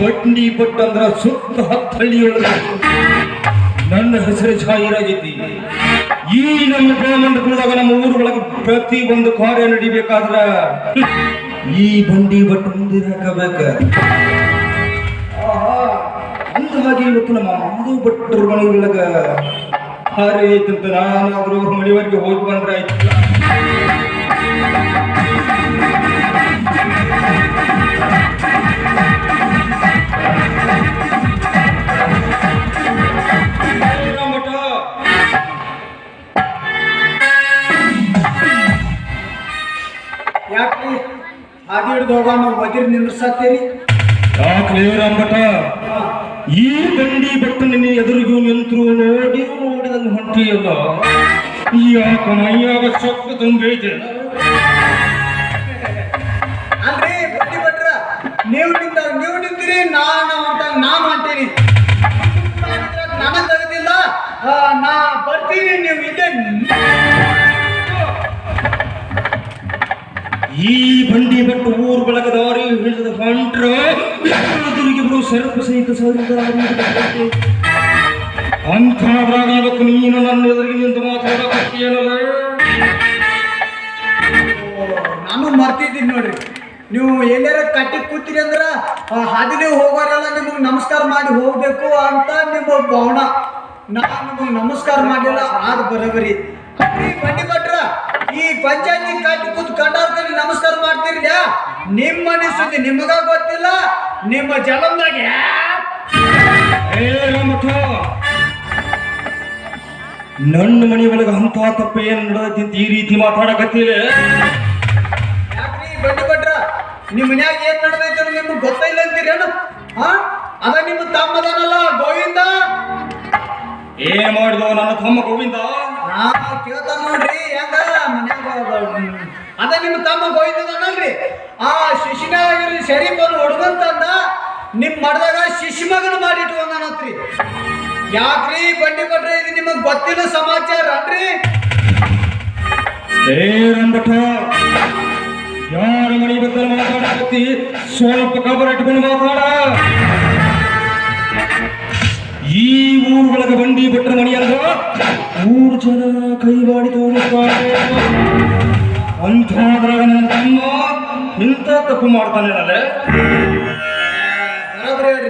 ಬಂಡಿ ಬಟ್ ಅಂದ್ರ ಸುತ್ತ ಹತ್ತಳ್ಳಿಯೊಳಗೆ ನನ್ನ ಹೆಸರು ಜಾಹೀರಾಗೈತಿ. ಈ ನಮ್ಮ ಗೋಮಂಡಲದಾಗ ನಮ್ಮ ಊರೊಳಗೆ ಪ್ರತಿ ಒಂದು ಕಾರ್ಯ ನಡಿಬೇಕಾದ್ರ ಈ ಬಂಡಿ ಬಟ್ ಮುಂದಿರಾಕಬೇಕ ಅಂದ ಹಾಗೆ ಇವತ್ತು ನಮ್ಮ ಮಾಧವ್ ಭಟ್ರ ಮನೆ ಒಳಗ ಕಾರ್ಯ ಐತಂತ. ನಾನಾದ್ರೂ ಅವ್ರ ಮನೆಯವರೆಗೆ ಹೋಗಿ ಬಂದ್ರೆ ಆಯ್ತು ಯಾಕ್ರಿ ಹಾದಿ ಹಿಡಿದು ಹೋಗೋಣ ಒದಿರ್ ನಿಂದ್ರಸತ್ತೀರಿ ಯಾಕ್ಲೇ ಅಂಬಟ? ಈ ಬಂಡಿ ಬೆಟ್ಟ ನಿನ್ನ ಎದುರಿಗೂ ನಿಂತರು ನೋಡಿ ನೋಡಿ ನೋಡಿದಂಗ ಹೊಂಟಿಯಲ್ಲ. ಯಾಕ ಮೈಯಾಗ ಚೊಕ್ಕ ತುಂಬೈತೆ ಅಲ್ರಿ ಬಟ್ಟಿ ಭಟ್ರ ನೀವು ನಿಂತ ನೀವು ನಿಂತಿರಿ ನಾನು ಬಂಡಿ ಊರು ಊರ್ ಬೆಳಗದವರಿ ಹಿಡಿದ ಹೊಂಟ್ರ ಎದುರಿಗಿಬ್ರು ಸೆರಪು ಸಹಿತ ಅಂಥದ್ರಾಗ ಇವತ್ತು ನೀನು ನನ್ನ ಎದುರಿಗೆ ನಿಂತು ಮಾತಾಡಕತ್ತೀಯನಲ್ಲ ನಾನು ಮರ್ತಿದ್ದೀನಿ ನೋಡ್ರಿ. ನೀವು ಎಲ್ಲಾರ ಕಟ್ಟಿ ಕೂತಿರಿ ಅಂದ್ರ ನೀವು ಹೋಗೋರೆಲ್ಲ ನಿಮಗೆ ನಮಸ್ಕಾರ ಮಾಡಿ ಹೋಗ್ಬೇಕು ಅಂತ ನಿಮ್ಮ ಭಾವನ. ನಾನು ನಮಸ್ಕಾರ ಮಾಡಿಲ್ಲ, ಆದ ಬರಬರಿ ಬಂಡಿ ಪಂಚಾಯತಿ ಕಟ್ಟಿ ಕೂತ್ ಕಂಡವ್ರ ನಮಸ್ಕಾರ ಮಾಡ್ತೀರಿ ನಿಮ್ಮ ಮನೆ ಸುದ್ದಿ ನಿಮಗ ಗೊತ್ತಿಲ್ಲ ನಿಮ್ಮ ರಾಮಠ. ನನ್ನ ಮನೆ ಒಳಗೆ ಅಂತ ತಪ್ಪ ಏನ್ ನಡೆದೈತಿ ಈ ರೀತಿ ಮಾತಾಡಕತ್ತಿಲ್ಲ ಯಾಕ್ರಿ ಬಂಡಿ ಭಟ್ರ? ನಿಮ್ಮ ಮನ್ಯಾಗ ಏನ್ ನಡೆದೈತಿ ನಿಮ್ಗೆ ಗೊತ್ತಿಲ್ಲ ಅಂತೀರೇನು ಹಾ ಅದ ನಿಮ್ಮ ತಮ್ಮದನಲ್ಲ ಗೋವಿಂದ? ಏನ್ ಮಾಡಿದವ ನನ್ನ ತಮ್ಮ ಗೋವಿಂದ? ಅದ ನಿಮ್ಮ ತಮ್ಮ ಗೋವಿಂದನಲ್ರಿ ಆ ಶಿಶಿನಾಗಿರಿ ಶರೀಫನ್ನು ಹುಡುಗಂತಂದ ನಿಮ್ ಮಡ್ದಾಗ ಶಿಶು ಮಗನ ಯಾಕ್ರಿ ಬಂಡಿ ಕೊಟ್ರಿ ಇದು ನಿಮಗ್ ಗೊತ್ತಿಲ್ಲ ಸಮಾಚಾರ ಅನ್ರಿ? ಯಾರ ಮನೆ ಬಗ್ಗೆ ಸ್ವಲ್ಪ ಕಬರ್ ಇಟ್ಕೊಂಡು ಮೂರು ಜನ ಕೈ ಮಾಡಿ ತೋರಿಸ್ತಾರೆ ಅಂಥದ್ರಾಗ ನನ್ನ ತಮ್ಮ ನಿಂತ ತಪ್ಪು ಮಾಡ್ತಾನೆ ನಲ್ಲೇ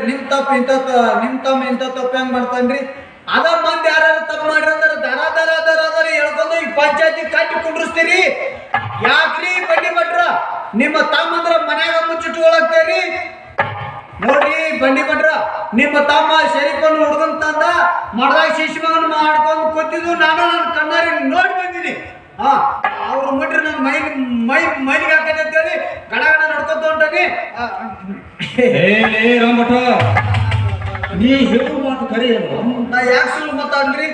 ನಿಮ್ ತಪ್ಪು ಇಂಥ ನಿಮ್ ತಮ್ಮ ಇಂಥ ತಪ್ಪ ಹೆಂಗ್ ಮಾಡ್ತಾನ್ರಿ? ಅದ ಮಂದಿ ಯಾರು ತಪ್ಪು ಮಾಡ್ರಿ ಅಂದ್ರೆ ದರ ದರ ದರ ದರ ಹೇಳ್ಕೊಂಡು ಈ ಪಂಚಾಯತಿ ಕಟ್ಟಿ ಕುಂಡ್ರಿಸ್ತೀರಿ. ಯಾಕ್ರಿ ಬಡ್ಡಿ ಭಟ್ರ ನಿಮ್ಮ ತಮ್ಮಂದ್ರ ಮನ್ಯಾಗ ಮುಚ್ಚಿಟ್ಕೊಳಕ್ತೇರಿ ಬಂಡಿ ಭಟ್ರ ನಿಮ್ಮ ತಮ್ಮ ಶರೀಫನ್ನು ಹುಡುಗನ್ ತಂದ ಮಡದಾಗ ಶಿಶು ಮಗನ ಮಾಡ್ಕೊಂಡು ಕೂತಿದ್ದು ನಾನು ನನ್ನ ಕಣ್ಣಾರಿ ನೋಡಿ ಬಂದಿನಿ ಹಾ ಅವ್ರು ಮುಟ್ರಿ ನನ್ನ ಮೈ ಮೈ ಮೈಲಿಗೆ ಹಾಕತ್ತೆ ಅಂತೇಳಿ ಗಡ ಗಡ ನಡ್ಕೊಂತ ಹೊಂಟಾನಿ ರಂಬಠ ನೀ ಹೇಳು ಮಾತು ಕರೆ ಏನು ನಾ ಯಾಕೆ ಸುಳ್ಳು ಮಾತಾಡ್ರಿ